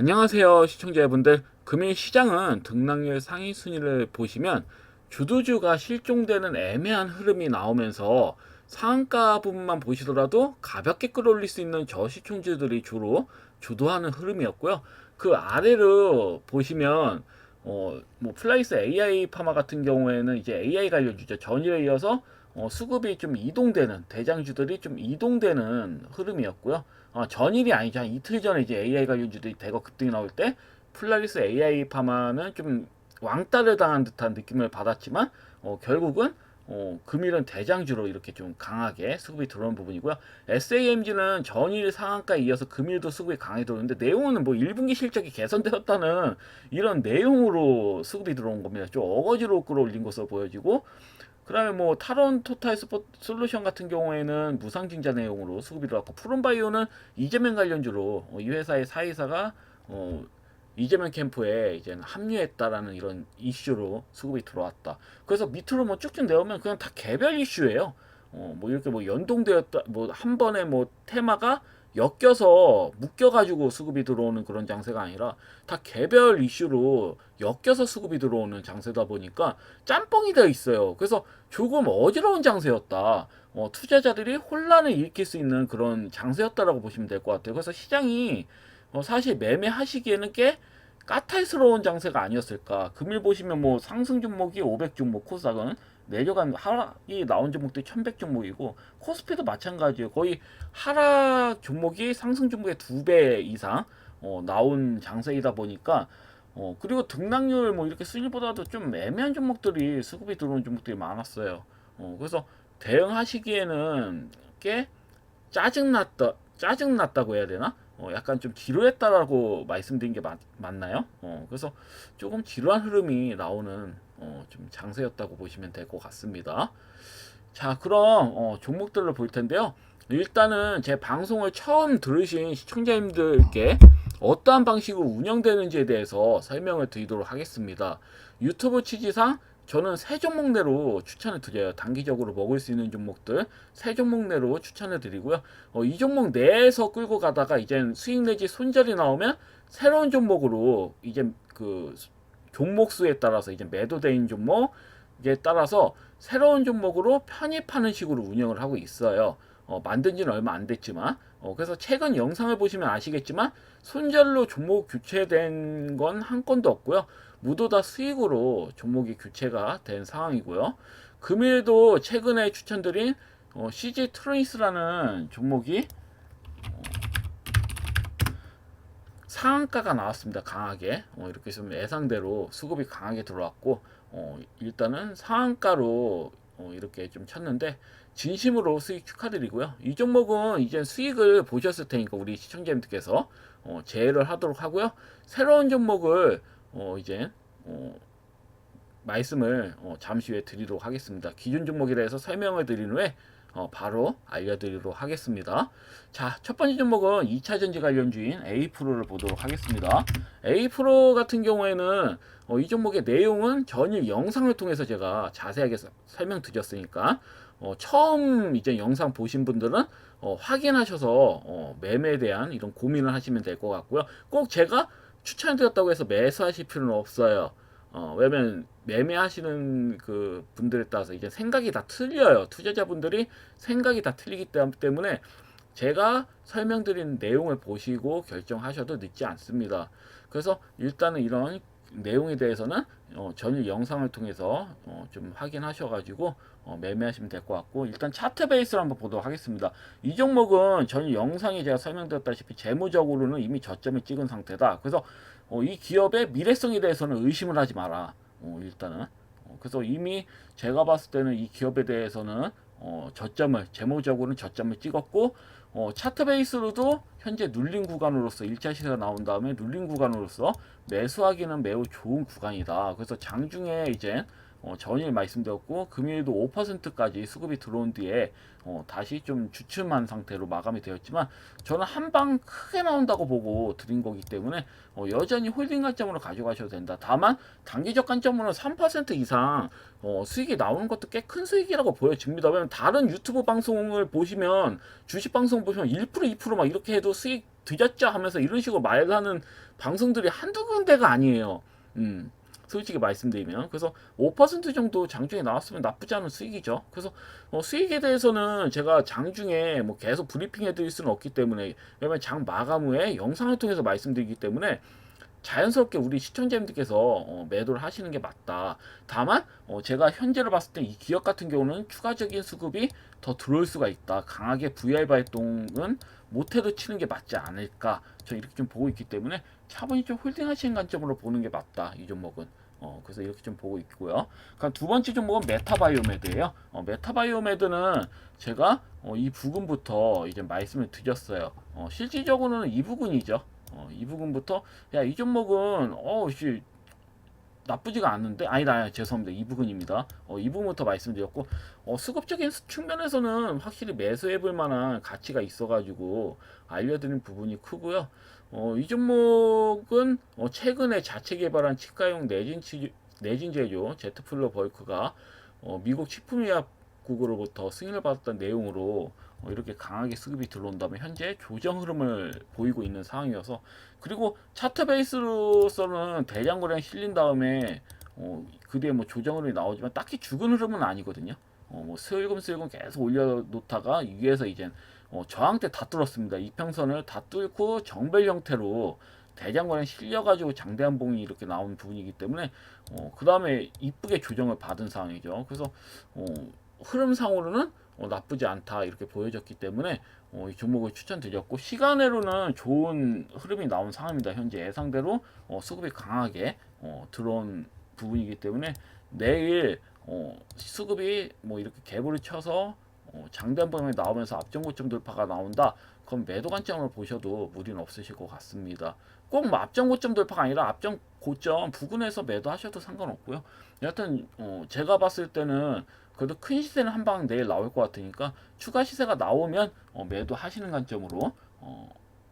안녕하세요 시청자 여러분들. 금일 시장은 등락률 상위 순위를 보시면 주도주가 실종되는 애매한 흐름이 나오면서 상한가 부분만 보시더라도 가볍게 끌어올릴 수 있는 저시총주들이 주로 주도하는 흐름이었고요 그 아래로 보시면 어, 뭐 플라이스 AI 파마 같은 경우에는 이제 AI 관련 주죠 전일에 이어서 어, 수급이 좀 이동되는 대장주들이 좀 이동되는 흐름이었고요. 어, 전일이 아니죠. 한 이틀 전에 이제 AI 관련주들이 대거 급등이 나올 때 플라리스 AI 파마는 좀 왕따를 당한 듯한 느낌을 받았지만 어, 결국은 어, 금일은 대장주로 이렇게 좀 강하게 수급이 들어온 부분이고요. SAMG는 전일 상한가에 이어서 금일도 수급이 강하게 들어오는데 내용은 뭐 1분기 실적이 개선되었다는 이런 내용으로 수급이 들어온 겁니다. 좀 어거지로 끌어올린 것으로 보여지고 그 다음에 뭐 타론 토탈 스포 솔루션 같은 경우에는 무상증자 내용으로 수급이 들어왔고 푸른바이오는 이재명 관련주로 어, 이 회사의 사이사가 어, 이재명 캠프에 이제 합류했다라는 이런 이슈로 수급이 들어왔다. 그래서 밑으로 뭐 쭉쭉 내오면 그냥 다 개별 이슈예요. 어, 뭐 이렇게 뭐 연동되었다, 뭐 한 번에 뭐 테마가 엮여서 묶여가지고 수급이 들어오는 그런 장세가 아니라 다 개별 이슈로 엮여서 수급이 들어오는 장세다 보니까 짬뽕이 되어 있어요. 그래서 조금 어지러운 장세였다. 어, 투자자들이 혼란을 일으킬 수 있는 그런 장세였다라고 보시면 될 것 같아요. 그래서 시장이 어, 사실 매매하시기에는 꽤 까탈스러운 장세가 아니었을까. 금일 보시면 뭐 상승 종목이 500 종목, 코스닥은 내려간 하락이 나온 종목들이 1100 종목이고 코스피도 마찬가지예요. 거의 하락 종목이 상승 종목의 두 배 이상 어, 나온 장세이다 보니까 어, 그리고 등락률 뭐 이렇게 순위보다도 좀 애매한 종목들이 수급이 들어온 종목들이 많았어요. 어, 그래서 대응하시기에는 꽤 짜증났다, 짜증났다고 해야 되나? 어, 약간 좀 지루했다라고 말씀드린 게 맞, 맞나요? 어, 그래서 조금 지루한 흐름이 나오는 어, 좀 장세였다고 보시면 될 것 같습니다. 자, 그럼 어, 종목들로 볼 텐데요. 일단은 제 방송을 처음 들으신 시청자님들께 어떠한 방식으로 운영되는지에 대해서 설명을 드리도록 하겠습니다. 유튜브 취지상 저는 세 종목 내로 추천을 드려요. 단기적으로 먹을 수 있는 종목들 세 종목 내로 추천을 드리고요. 어, 이 종목 내에서 끌고 가다가 이제 수익 내지 손절이 나오면 새로운 종목으로 이제 그 종목 수에 따라서 이제 매도대인 종목에 따라서 새로운 종목으로 편입하는 식으로 운영을 하고 있어요. 어, 만든 지는 얼마 안 됐지만 어, 그래서 최근 영상을 보시면 아시겠지만 손절로 종목 교체된 건 한 건도 없고요. 모두 다 수익으로 종목이 교체가 된 상황이고요. 금일도 최근에 추천드린 어, CG 트레이스라는 종목이 어, 상한가가 나왔습니다. 강하게 어, 이렇게 좀 예상대로 수급이 강하게 들어왔고 어, 일단은 상한가로 어, 이렇게 좀 쳤는데 진심으로 수익 축하드리고요. 이 종목은 이제 수익을 보셨을 테니까 우리 시청자님들께서 어, 제외를 하도록 하고요. 새로운 종목을 어, 이제 어, 말씀을 어, 잠시 후에 드리도록 하겠습니다. 기준 종목에 대해서 설명을 드린 후에 어, 바로 알려드리도록 하겠습니다. 자, 첫 번째 종목은 2차 전지 관련주인 A프로를 보도록 하겠습니다. A프로 같은 경우에는 어, 이 종목의 내용은 전일 영상을 통해서 제가 자세하게 서- 설명드렸으니까 어, 처음 이제 영상 보신 분들은 어, 확인하셔서 어, 매매에 대한 이런 고민을 하시면 될 것 같고요. 꼭 제가 추천드렸다고 해서 매수하실 필요는 없어요. 어, 왜냐면 매매하시는 그 분들에 따라서 이제 생각이 다 틀려요. 투자자분들이 생각이 다 틀리기 때- 때문에 제가 설명드린 내용을 보시고 결정하셔도 늦지 않습니다. 그래서 일단은 이런 내용에 대해서는 어, 전일 영상을 통해서 어, 좀 확인하셔가지고 어, 매매하시면 될 것 같고 일단 차트 베이스를 한번 보도록 하겠습니다. 이 종목은 전일 영상에 제가 설명드렸다시피 재무적으로는 이미 저점을 찍은 상태다. 그래서 어, 이 기업의 미래성에 대해서는 의심을 하지 마라. 어, 일단은 어, 그래서 이미 제가 봤을 때는 이 기업에 대해서는 어, 저점을 재무적으로는 저점을 찍었고 어, 차트 베이스로도 현재 눌린 구간으로서 1차 시세가 나온 다음에 눌린 구간으로서 매수하기는 매우 좋은 구간이다. 그래서 장중에 이제 어, 전일 말씀드렸고 금일도 5%까지 수급이 들어온 뒤에 어, 다시 좀 주춤한 상태로 마감이 되었지만 저는 한 방 크게 나온다고 보고 드린 거기 때문에 어, 여전히 홀딩 관점으로 가져가셔도 된다. 다만 단기적 관점으로는 3% 이상 어, 수익이 나오는 것도 꽤 큰 수익이라고 보여집니다. 왜냐면 다른 유튜브 방송을 보시면 주식 방송 보시면 1% 2%막 이렇게 해도 수익 드렸죠 하면서 이런 식으로 말하는 방송들이 한두 군데가 아니에요. 음. 솔직히 말씀드리면 그래서 5% 정도 장중에 나왔으면 나쁘지 않은 수익이죠. 그래서 어, 수익에 대해서는 제가 장중에 뭐 계속 브리핑해 드릴 수는 없기 때문에 왜냐면 장 마감 후에 영상을 통해서 말씀드리기 때문에 자연스럽게 우리 시청자님들께서 어, 매도를 하시는 게 맞다. 다만 어, 제가 현재로 봤을 때 이 기업 같은 경우는 추가적인 수급이 더 들어올 수가 있다. 강하게 VR 발동은 못해도 치는 게 맞지 않을까. 저 이렇게 좀 보고 있기 때문에 차분히 좀 홀딩하시는 관점으로 보는 게 맞다. 이 종목은. 어, 그래서 이렇게 좀 보고 있고요. 그럼 두 번째 종목은 메타바이오메드예요. 어, 메타바이오메드는 제가 어, 이 부분부터 이제 말씀을 드렸어요. 어, 실질적으로는 이 부분이죠. 어, 이 부분부터 야 이 종목은 어 씨 나쁘지가 않는데? 아니다 아니, 죄송합니다. 이 부분입니다. 어, 이 부분부터 말씀드렸고 어, 수급적인 수- 측면에서는 확실히 매수해볼 만한 가치가 있어가지고 알려드린 부분이 크고요. 어, 이 종목은 어, 최근에 자체 개발한 치과용 내진 치, 내진 제조 제트플로 벌크가 어, 미국 식품의약국으로부터 승인을 받았던 내용으로 어, 이렇게 강하게 수급이 들어온다면 현재 조정 흐름을 보이고 있는 상황이어서 그리고 차트 베이스로서는 대량 거래량 실린 다음에 어, 그 뒤에 뭐 조정 흐름이 나오지만 딱히 죽은 흐름은 아니거든요. 어, 뭐 슬금슬금 계속 올려놓다가 위에서 이제 어, 저항대 다 뚫었습니다. 이평선을 다 뚫고 정벨 형태로 대장 거래 실려가지고 장대한 봉이 이렇게 나온 부분이기 때문에 어, 그 다음에 이쁘게 조정을 받은 상황이죠. 그래서 어, 흐름상으로는 어, 나쁘지 않다 이렇게 보여졌기 때문에 어, 이 종목을 추천드렸고 시간으로는 좋은 흐름이 나온 상황입니다. 현재 예상대로 어, 수급이 강하게 어, 들어온 부분이기 때문에 내일 어, 수급이 뭐 이렇게 갭을 쳐서 어, 장단범에 나오면서 앞전 고점 돌파가 나온다. 그럼 매도 관점으로 보셔도 무리는 없으실 것 같습니다. 꼭 뭐 앞전 고점 돌파가 아니라 앞전 고점 부근에서 매도하셔도 상관없고요. 여하튼 어, 제가 봤을 때는 그래도 큰 시세는 한 방 내일 나올 것 같으니까 추가 시세가 나오면 어, 매도하시는 관점으로 어,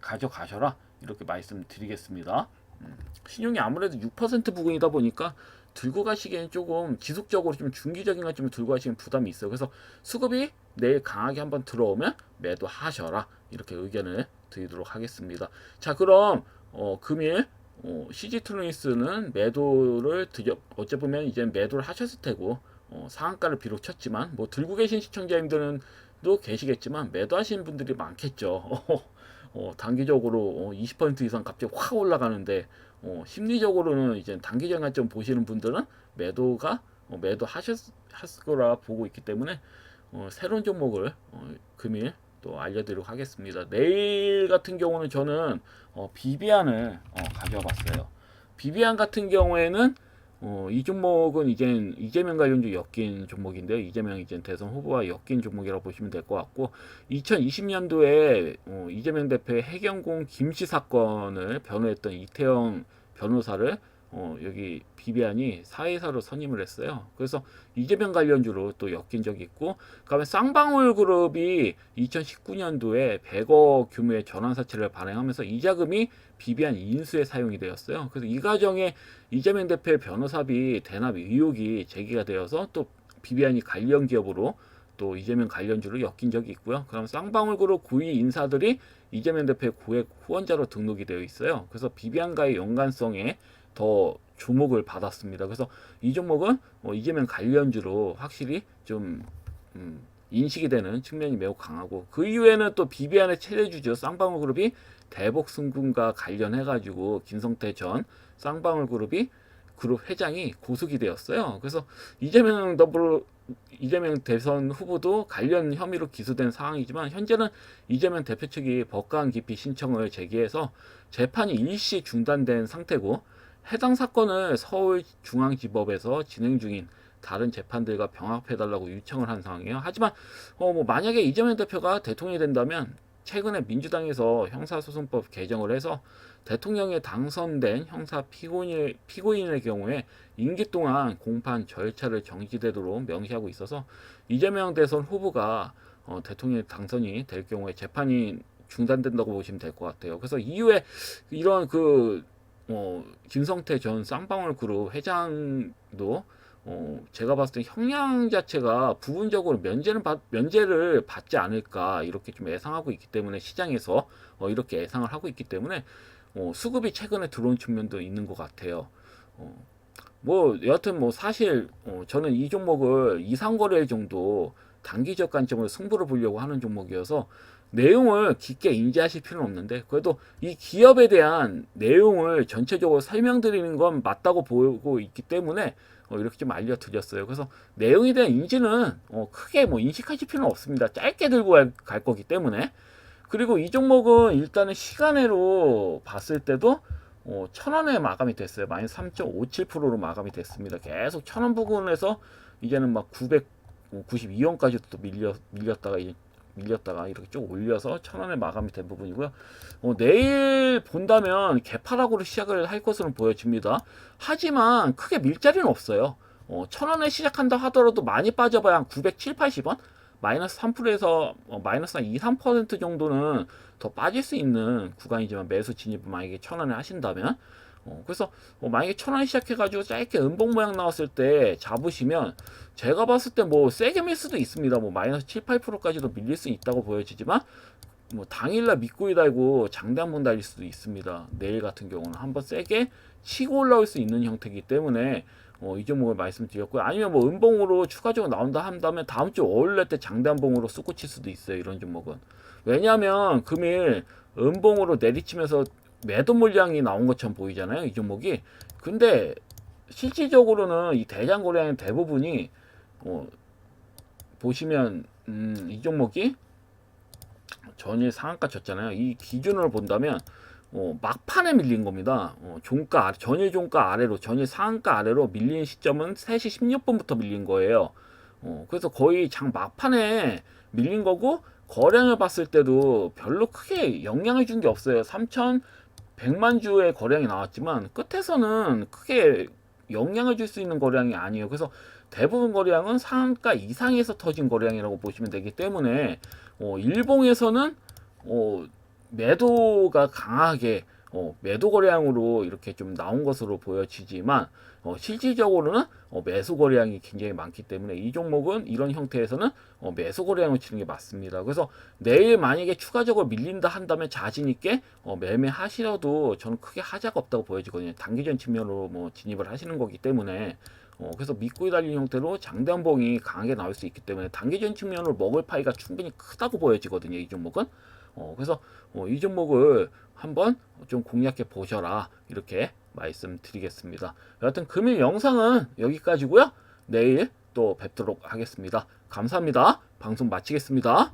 가져가셔라 이렇게 말씀드리겠습니다. 음, 신용이 아무래도 6% 부근이다 보니까 들고 가시기엔 조금 지속적으로 좀 중기적인 관점을 들고 가시면 부담이 있어요. 그래서 수급이 내일 강하게 한번 들어오면 매도하셔라 이렇게 의견을 드리도록 하겠습니다. 자 그럼 어, 금일 어, CG트루니스는 매도를 드려 어째 보면 이제 매도를 하셨을 테고 어, 상한가를 비록 쳤지만 뭐 들고 계신 시청자님들은 도 계시겠지만 매도하시는 분들이 많겠죠. 어, 단기적으로 어, 20% 이상 갑자기 확 올라가는데 어, 심리적으로는 이제 단기적 관점 보시는 분들은 매도가 어, 매도하셨 하실 거라 보고 있기 때문에 어, 새로운 종목을 어, 금일 또 알려드리도록 하겠습니다. 내일 같은 경우는 저는 어, 비비안을 어, 가져와봤어요. 비비안 같은 경우에는 어, 이 종목은 이제 이재명 관련주 엮인 종목인데요. 이재명 이제 대선 후보와 엮인 종목이라고 보시면 될 것 같고 2020년도에 어, 이재명 대표의 해경공 김씨 사건을 변호했던 이태영 변호사를 어, 여기 비비안이 사회사로 선임을 했어요. 그래서 이재명 관련주로 또 엮인 적이 있고, 그다음에 쌍방울 그룹이 2019년도에 100억 규모의 전환사채를 발행하면서 이 자금이 비비안 인수에 사용이 되었어요. 그래서 이 과정에 이재명 대표의 변호사비 대납 의혹이 제기가 되어서 또 비비안이 관련 기업으로 또 이재명 관련주로 엮인 적이 있고요. 그다음 쌍방울 그룹 고위 인사들이 이재명 대표의 고액 후원자로 등록이 되어 있어요. 그래서 비비안과의 연관성에 더 주목을 받았습니다. 그래서 이 종목은 뭐 이재명 관련주로 확실히 좀 음, 인식이 되는 측면이 매우 강하고 그 이후에는 또 비비안의 최대주주 쌍방울 그룹이 대복 승군과 관련해가지고 김성태 전 쌍방울 그룹이 그룹 회장이 고속이 되었어요. 그래서 이재명 더불어 이재명 대선 후보도 관련 혐의로 기소된 상황이지만 현재는 이재명 대표 측이 법관 기피 신청을 제기해서 재판이 일시 중단된 상태고 해당 사건을 서울중앙지법에서 진행 중인 다른 재판들과 병합해달라고 요청을 한 상황이에요. 하지만 어, 뭐 만약에 이재명 대표가 대통령이 된다면 최근에 민주당에서 형사소송법 개정을 해서 대통령에 당선된 형사 피고인, 피고인의 경우에 임기 동안 공판 절차를 정지되도록 명시하고 있어서 이재명 대선 후보가 어, 대통령 당선이 될 경우에 재판이 중단된다고 보시면 될 것 같아요. 그래서 이후에 이런 그 어, 김성태 전 쌍방울 그룹 회장도 어, 제가 봤을 때 형량 자체가 부분적으로 면제는 받, 면제를 받지 않을까 이렇게 좀 예상하고 있기 때문에 시장에서 어, 이렇게 예상을 하고 있기 때문에 어, 수급이 최근에 들어온 측면도 있는 것 같아요. 어, 뭐 여하튼 뭐 사실 어, 저는 이 종목을 이상거래일 정도 단기적 관점으로 승부를 보려고 하는 종목이어서 내용을 깊게 인지하실 필요는 없는데 그래도 이 기업에 대한 내용을 전체적으로 설명드리는 건 맞다고 보고 있기 때문에 어, 이렇게 좀 알려드렸어요. 그래서 내용에 대한 인지는 어, 크게 뭐 인식하실 필요는 없습니다. 짧게 들고 갈, 갈 거기 때문에 그리고 이 종목은 일단은 시간으로 봤을 때도 어, 천 원에 마감이 됐어요. 마이너스 3.57%로 마감이 됐습니다. 계속 천 원 부근에서 이제는 막 992원까지 또 밀려 밀렸다가 이제 밀렸다가 이렇게 쭉 올려서 천 원에 마감이 된 부분이고요. 어, 내일 본다면 개파락으로 시작을 할 것으로 보여집니다. 하지만 크게 밀 자리는 없어요. 어, 천 원에 시작한다 하더라도 많이 빠져봐야 한 907, 80원? 마이너스 3%에서 어, 마이너스 한 2, 3% 정도는 더 빠질 수 있는 구간이지만 매수 진입을 만약에 천 원에 하신다면 어, 그래서 어, 만약에 천 원 시작해가지고 짧게 음봉 모양 나왔을 때 잡으시면 제가 봤을 때 뭐 세게 밀 수도 있습니다. 뭐 마이너스 7, 8%까지도 밀릴 수 있다고 보여지지만 뭐 당일날 밑구이 달고 장대 한번 달릴 수도 있습니다. 내일 같은 경우는 한번 세게 치고 올라올 수 있는 형태이기 때문에 어, 이 종목을 말씀드렸고요. 아니면 뭐 음봉으로 추가적으로 나온다 한다면 다음 주 월요일 때 장대 한 봉으로 쑥고 칠 수도 있어요. 이런 종목은. 왜냐하면 금일 음봉으로 내리치면서 매도 물량이 나온 것처럼 보이잖아요. 이 종목이. 근데 실질적으로는 이 대장 거래량의 대부분이 어, 보시면 음, 이 종목이 전일 상한가 쳤잖아요. 이 기준으로 본다면 어, 막판에 밀린 겁니다. 어, 종가 전일 종가 아래로 전일 상한가 아래로 밀린 시점은 3시 16분부터 밀린 거예요. 어, 그래서 거의 장 막판에 밀린 거고 거량을 봤을 때도 별로 크게 영향을 준 게 없어요. 3,100만 주의 거량이 나왔지만 끝에서는 크게 영향을 줄 수 있는 거량이 아니에요. 그래서 대부분 거량은 상한가 이상에서 터진 거량이라고 보시면 되기 때문에 어, 일봉에서는 어, 매도가 강하게 어, 매도 거래량으로 이렇게 좀 나온 것으로 보여지지만 어, 실질적으로는 어, 매수 거래량이 굉장히 많기 때문에 이 종목은 이런 형태에서는 어, 매수 거래량을 치는 게 맞습니다. 그래서 내일 만약에 추가적으로 밀린다 한다면 자신 있게 어, 매매하시려도 저는 크게 하자가 없다고 보여지거든요. 단기전 측면으로 뭐 진입을 하시는 거기 때문에 어, 그래서 믿고 달린 형태로 장단봉이 강하게 나올 수 있기 때문에 단기전 측면으로 먹을 파이가 충분히 크다고 보여지거든요. 이 종목은. 어, 그래서 어, 이 종목을 한번 좀 공략해 보셔라 이렇게 말씀드리겠습니다. 여하튼 금일 영상은 여기까지고요. 내일 또 뵙도록 하겠습니다. 감사합니다. 방송 마치겠습니다.